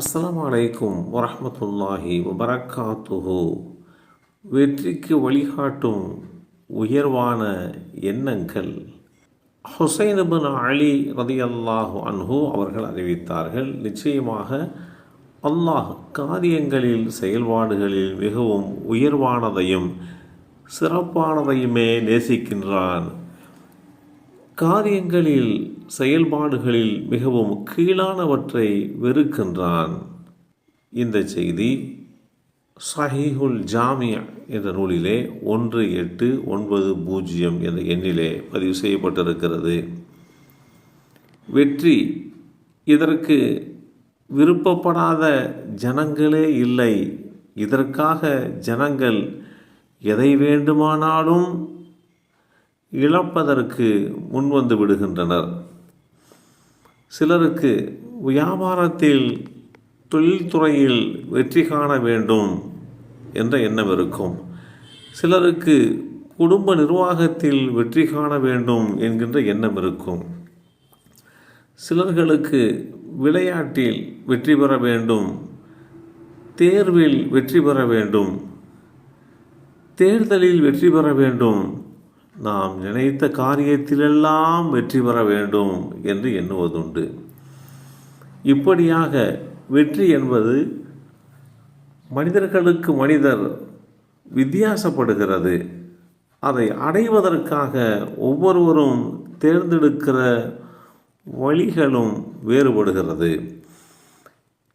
அஸ்லாம் வலைக்கும் வரமத்துல்லாஹி வபரக்காத்துஹு. வெற்றிக்கு வழிகாட்டும் உயர்வான எண்ணங்கள். ஹுசைன் அலி அலி ரதியல்லாஹு அன்ஹு அவர்கள் அறிவித்தார்கள் நிச்சயமாக அல்லாஹ் காரியங்களில் செயல்பாடுகளில் மிகவும் உயர்வானதையும் சிறப்பானதையுமே நேசிக்கின்றான். காரியங்களில் செயல்பாடுகளில் மிகவும் கீழானவற்றை வெறுக்கின்றான். இந்த செய்தி சஹீஹுல் ஜாமியா என்ற நூலிலே ஒன்று எட்டு ஒன்பது பூஜ்ஜியம் என்ற எண்ணிலே பதிவு செய்யப்பட்டிருக்கிறது. வெற்றி இதற்கு விருப்பப்படாத ஜனங்களே இல்லை. இதற்காக ஜனங்கள் எதை வேண்டுமானாலும் இழப்பதற்கு முன்வந்து விடுகின்றனர். சிலருக்கு வியாபாரத்தில் தொழில்துறையில் வெற்றி காண வேண்டும் என்ற எண்ணம் இருக்கும். சிலருக்கு குடும்ப நிர்வாகத்தில் வெற்றி காண வேண்டும் என்கின்ற எண்ணம் இருக்கும். சிலர்களுக்கு விளையாட்டில் வெற்றி பெற வேண்டும். தேர்வில் வெற்றி பெற வேண்டும். தேர்தலில் வெற்றி பெற வேண்டும். நாம் நினைத்த காரியத்திலெல்லாம் வெற்றி பெற வேண்டும் என்று எண்ணுவதுண்டு. இப்படியாக வெற்றி என்பது மனிதர்களுக்கு மனிதர் வித்தியாசப்படுகிறது. அதை அடைவதற்காக ஒவ்வொருவரும் தேர்ந்தெடுக்கிற வழிகளும் வேறுபடுகிறது.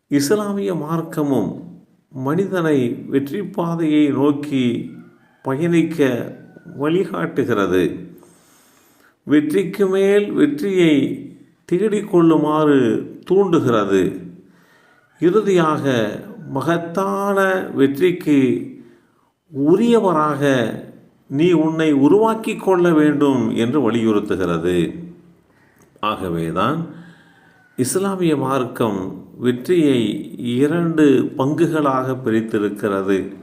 இஸ்லாமிய மார்க்கமும் மனிதனை வெற்றி பாதையை நோக்கி பயணிக்க வழிகாட்டுகிறது. வெற்றிக்கு மேல் வெற்றியை தேடிக்கொள்ளுமாறு தூண்டுகிறது. இறுதியாக மகத்தான வெற்றிக்கு உரியவராக நீ உன்னை உருவாக்கி கொள்ள வேண்டும் என்று வலியுறுத்துகிறது. ஆகவேதான் இஸ்லாமிய மார்க்கம் வெற்றியை இரண்டு பங்குகளாக பிரித்திருக்கிறது.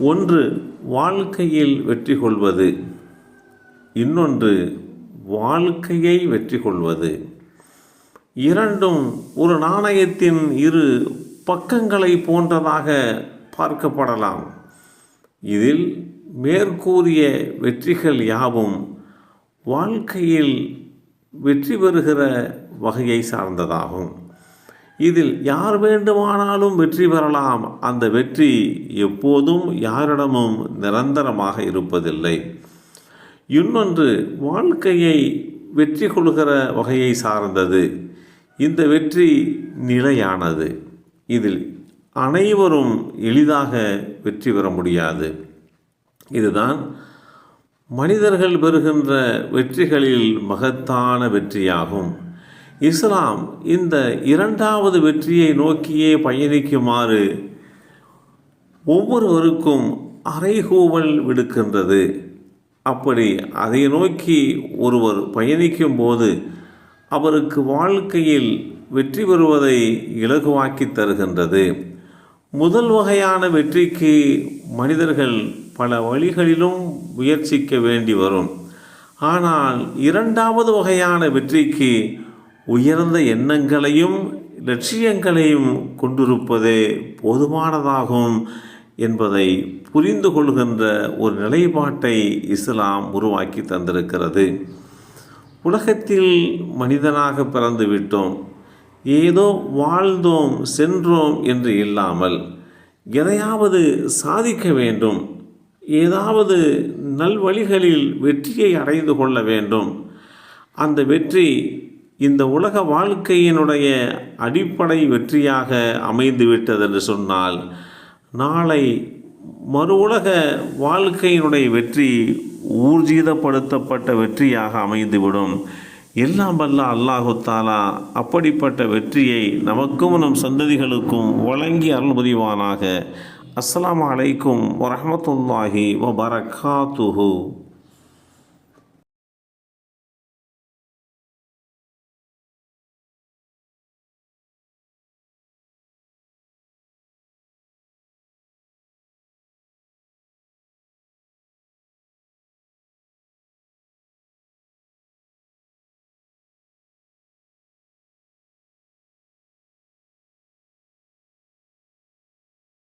ஒன்று வாழ்க்கையில் வெற்றி கொள்வது இன்னொன்று வாழ்க்கையை வெற்றி கொள்வது இரண்டும் ஒரு நாணயத்தின் இரு பக்கங்களை போன்றதாக பார்க்கப்படலாம். இதில் மேற்கூறிய வெற்றிகள் யாவும் வாழ்க்கையில் வெற்றி பெறுகிற வகையை சார்ந்ததாகும். இதில் யார் வேண்டுமானாலும் வெற்றி பெறலாம். அந்த வெற்றி எப்போதும் யாரிடமும் நிரந்தரமாக இருப்பதில்லை. இன்னொன்று வாழ்க்கையை வெற்றி கொள்கிற வகையை சார்ந்தது. இந்த வெற்றி நிலையானது. இதில் அனைவரும் எளிதாக வெற்றி பெற முடியாது. இதுதான் மனிதர்கள் பெறுகின்ற வெற்றிகளில் மகத்தான வெற்றியாகும். இஸ்லாம் இந்த இரண்டாவது வெற்றியை நோக்கியே பயணிக்குமாறு ஒவ்வொருவருக்கும் அறைகூவல் விடுக்கின்றது. அப்படி அதை நோக்கி ஒருவர் பயணிக்கும் போது அவருக்கு வாழ்க்கையில் வெற்றி பெறுவதை இலகுவாக்கி தருகின்றது. முதல் வகையான வெற்றிக்கு மனிதர்கள் பல வழிகளிலும் முயற்சிக்க வேண்டி வரும். ஆனால் இரண்டாவது வகையான வெற்றிக்கு உயர்ந்த எண்ணங்களையும் லட்சியங்களையும் கொண்டிருப்பதே போதுமானதாகும் என்பதை புரிந்து கொள்கின்ற ஒரு நிலைப்பாட்டை இஸ்லாம் உருவாக்கி தந்திருக்கிறது. உலகத்தில் மனிதனாக பிறந்து விட்டோம் ஏதோ வாழ்ந்தோம் சென்றோம் என்று இல்லாமல் எதையாவது சாதிக்க வேண்டும். ஏதாவது நல்வழிகளில் வெற்றியை அடைந்து கொள்ள வேண்டும். அந்த வெற்றி இந்த உலக வாழ்க்கையினுடைய அடிப்படை வெற்றியாக அமைந்துவிட்டது என்று சொன்னால் நாளை மறு உலக வாழ்க்கையினுடைய வெற்றி ஊர்ஜிதப்படுத்தப்பட்ட வெற்றியாக அமைந்துவிடும். எல்லாம் வல்ல அல்லாஹு தாலா அப்படிப்பட்ட வெற்றியை நமக்கும் நம் சந்ததிகளுக்கும் வழங்கி அருள் புரிவானாக. அஸ்லாம் அலைக்கும் வரஹமத்துல்லாஹி வபரகாத்துஹு.